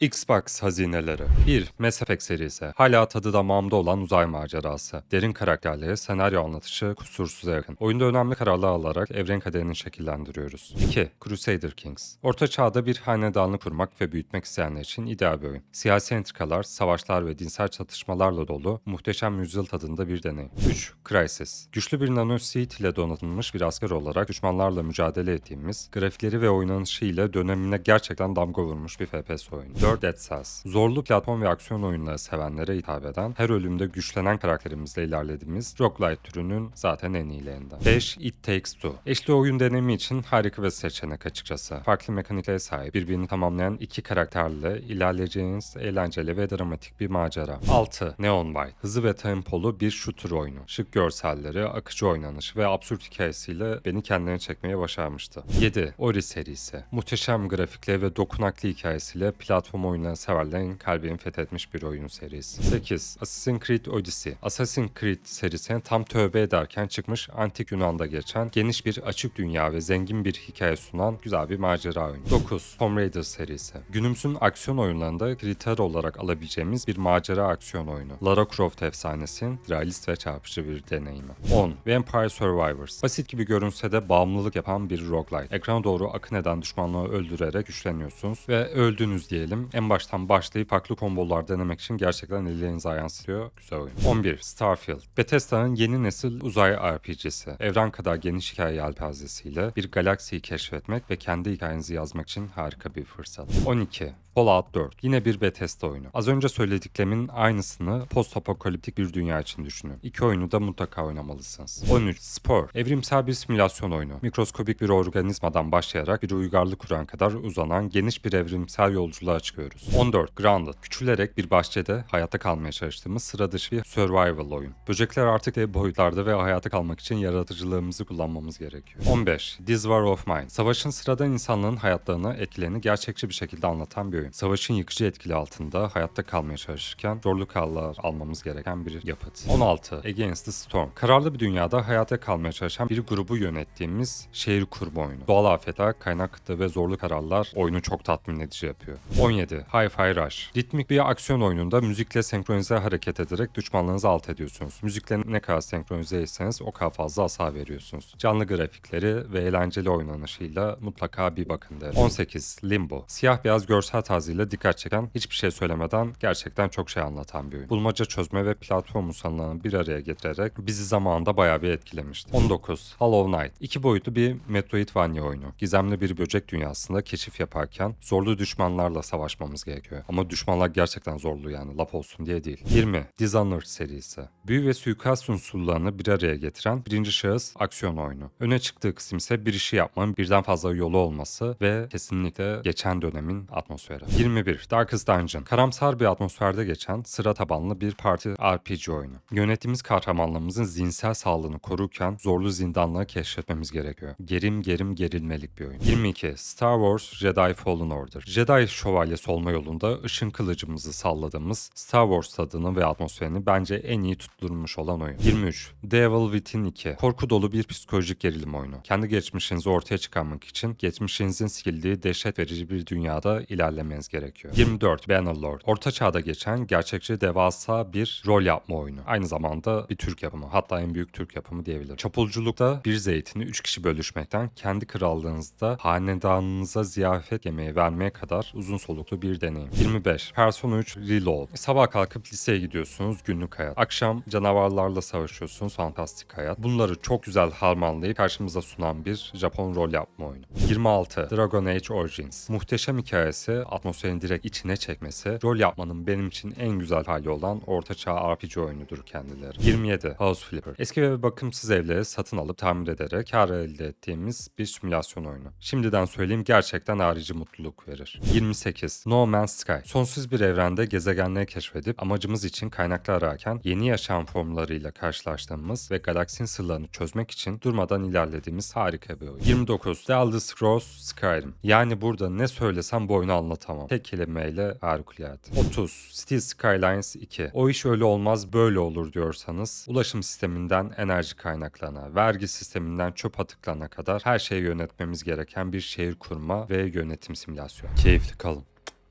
Xbox hazineleri 1. Mass Effect serisi. Hala tadı damağımda olan uzay macerası. Derin karakterleri, senaryo anlatışı kusursuza yakın. Oyunda önemli kararlar alarak evren kaderini şekillendiriyoruz. 2. Crusader Kings. Orta çağda bir hanedanlık kurmak ve büyütmek isteyenler için ideal bir oyun. Siyasi entrikalar, savaşlar ve dinsel çatışmalarla dolu muhteşem yüzyıl tadında bir deneyim. 3. Crysis. Güçlü bir nanoseed ile donatılmış bir asker olarak düşmanlarla mücadele ettiğimiz, grafikleri ve oynanışı ile dönemine gerçekten damga vurmuş bir FPS oyunu. 4 Dead Cells. Zorlu platform ve aksiyon oyunları sevenlere hitap eden, her ölümde güçlenen karakterimizle ilerlediğimiz roguelite türünün zaten en iyilerinden. 5 It Takes Two. Eşli oyun deneyimi için harika bir seçenek açıkçası. Farklı mekaniklere sahip, birbirini tamamlayan iki karakterle ilerleyeceğiniz eğlenceli ve dramatik bir macera. 6 Neon White. Hızlı ve tempolu bir shooter oyunu. Şık görselleri, akıcı oynanış ve absürt hikayesiyle beni kendine çekmeye başarmıştı. 7 Ori serisi. Muhteşem grafikle ve dokunaklı hikayesiyle platform oyunları severlerin kalbini fethetmiş bir oyun serisi. 8. Assassin's Creed Odyssey. Assassin's Creed serisine tam tövbe ederken çıkmış antik Yunan'da geçen geniş bir açık dünya ve zengin bir hikaye sunan güzel bir macera oyunu. 9. Tomb Raider serisi. Günümüzün aksiyon oyunlarında kriter olarak alabileceğimiz bir macera aksiyon oyunu. Lara Croft efsanesinin realist ve çarpıcı bir deneyimi. 10. Vampire Survivors. Basit gibi görünse de bağımlılık yapan bir roguelike. Ekrana doğru akın eden düşmanları öldürerek güçleniyorsunuz ve öldünüz diyelim. En baştan başlayıp farklı kombolar denemek için gerçekten ellerinize yansıtıyor. Güzel oyun. 11. Starfield. Bethesda'nın yeni nesil uzay RPG'si. Evren kadar geniş hikaye yelpazesiyle bir galaksiyi keşfetmek ve kendi hikayenizi yazmak için harika bir fırsat. 12. Fallout 4. Yine bir Bethesda oyunu. Az önce söylediklerimin aynısını post-apokaliptik bir dünya için düşünün. İki oyunu da mutlaka oynamalısınız. 13. Spore. Evrimsel bir simülasyon oyunu. Mikroskobik bir organizmadan başlayarak bir uygarlık kuran kadar uzanan geniş bir evrimsel yolculuğa çıkıyoruz. 14. Grounded. Küçülerek bir bahçede hayatta kalmaya çalıştığımız sıra dışı bir survival oyun. Böcekler artık dev boyutlarda ve hayatta kalmak için yaratıcılığımızı kullanmamız gerekiyor. 15. This War of Mine. Savaşın sıradan insanlığın hayatlarını, etkilerini gerçekçi bir şekilde anlatan bir oyun. Savaşın yıkıcı etkili altında hayatta kalmaya çalışırken zorlu kararlar almamız gereken bir yapıt. 16. Against the Storm. Kararlı bir dünyada hayatta kalmaya çalışan bir grubu yönettiğimiz şehir kurma oyunu. Doğal afetler, kaynak kıtlığı ve zorlu kararlar oyunu çok tatmin edici yapıyor. 17. Hi-Fi Rush. Ritmik bir aksiyon oyununda müzikle senkronize hareket ederek düşmanlarınızı alt ediyorsunuz. Müzikle ne kadar senkronize etseniz o kadar fazla hasar veriyorsunuz. Canlı grafikleri ve eğlenceli oynanışıyla mutlaka bir bakın derim. 18. Limbo. Siyah beyaz görsel tarzıyla dikkat çeken, hiçbir şey söylemeden gerçekten çok şey anlatan bir oyun. Bulmaca çözme ve platform insanlarını bir araya getirerek bizi zamanında bayağı bir etkilemişti. 19. Hollow Knight. İki boyutlu bir Metroidvania oyunu. Gizemli bir böcek dünyasında keşif yaparken zorlu düşmanlarla savaşmamız gerekiyor. Ama düşmanlar gerçekten zorlu yani laf olsun diye değil. 20. Dishonored serisi. Büyü ve suikast unsurlarını bir araya getiren birinci şahıs aksiyon oyunu. Öne çıktığı kısım ise bir işi yapmanın birden fazla yolu olması ve kesinlikle geçen dönemin atmosferi. 21. Darkest Dungeon. Karamsar bir atmosferde geçen sıra tabanlı bir parti RPG oyunu. Yönettiğimiz kahramanlarımızın zihinsel sağlığını korurken zorlu zindanları keşfetmemiz gerekiyor. Gerim gerim gerilmelik bir oyun. 22. Star Wars Jedi Fallen Order. Jedi şövalyesi olma yolunda ışın kılıcımızı salladığımız Star Wars tadını ve atmosferini bence en iyi tutturmuş olan oyun. 23. Devil Within 2. Korku dolu bir psikolojik gerilim oyunu. Kendi geçmişinizi ortaya çıkarmak için geçmişinizin sikildiği dehşet verici bir dünyada ilerlemeniz gerekiyor. 24. Bannerlord. Orta çağda geçen gerçekçi devasa bir rol yapma oyunu. Aynı zamanda bir Türk yapımı. Hatta en büyük Türk yapımı diyebilirim. Çapulculukta bir zeytini 3 kişi bölüşmekten kendi krallığınızda hanedanınıza ziyafet yemeği vermeye kadar uzun soluklu bir deneyim. 25. Persona 3 Reload. Sabah kalkıp liseye gidiyorsunuz günlük hayat. Akşam canavarlarla savaşıyorsunuz fantastik hayat. Bunları çok güzel harmanlayıp karşımıza sunan bir Japon rol yapma oyunu. 26. Dragon Age Origins. Muhteşem hikayesi, atmosferin direkt içine çekmesi, rol yapmanın benim için en güzel hali olan ortaçağ RPG oyunudur kendileri. 27. House Flipper. Eski ve bakımsız evleri satın alıp tamir ederek kar elde ettiğimiz bir simülasyon oyunu. Şimdiden söyleyeyim gerçekten harici mutluluk verir. 28. No Man's Sky. Sonsuz bir evrende gezegenleri keşfedip amacımız için kaynaklar ararken yeni yaşam formlarıyla karşılaştığımız ve galaksinin sırlarını çözmek için durmadan ilerlediğimiz harika bir oyun. 29. The Elder Scrolls Skyrim. Yani burada ne söylesem bu oyunu anlatamam. Tek kelimeyle harikulade. 30. Cities Skylines 2. O iş öyle olmaz böyle olur diyorsanız ulaşım sisteminden enerji kaynaklarına, vergi sisteminden çöp atıklarına kadar her şeyi yönetmemiz gereken bir şehir kurma ve yönetim simülasyonu. Keyifli kalın.